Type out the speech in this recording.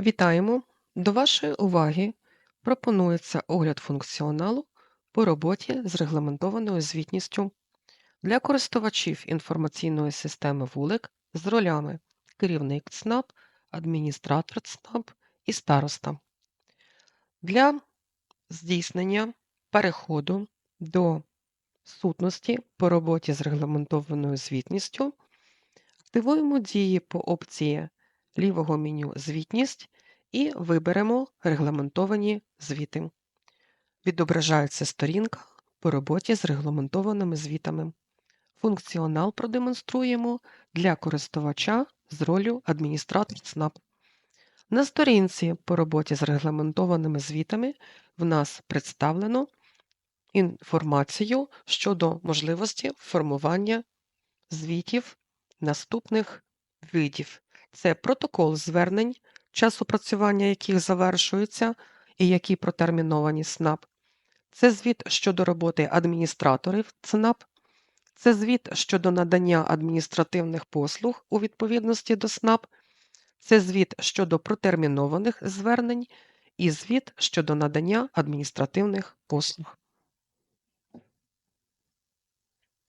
Вітаємо! До вашої уваги пропонується огляд функціоналу по роботі з регламентованою звітністю для користувачів інформаційної системи вулик з ролями керівник ЦНАП, адміністратор ЦНАП і староста. Для здійснення переходу до сутності по роботі з регламентованою звітністю активуємо дії по опції лівого меню Звітність і виберемо Регламентовані звіти. Відображається сторінка по роботі з регламентованими звітами. Функціонал продемонструємо для користувача з ролью адміністратор ЦНАП. На сторінці по роботі з регламентованими звітами в нас представлено інформацію щодо можливості формування звітів наступних видів. Це протокол звернень, час опрацювання яких завершується і які протерміновані СНАП. Це звіт щодо роботи адміністраторів ЦНАП. Це звіт щодо надання адміністративних послуг у відповідності до СНАП. Це звіт щодо протермінованих звернень і звіт щодо надання адміністративних послуг.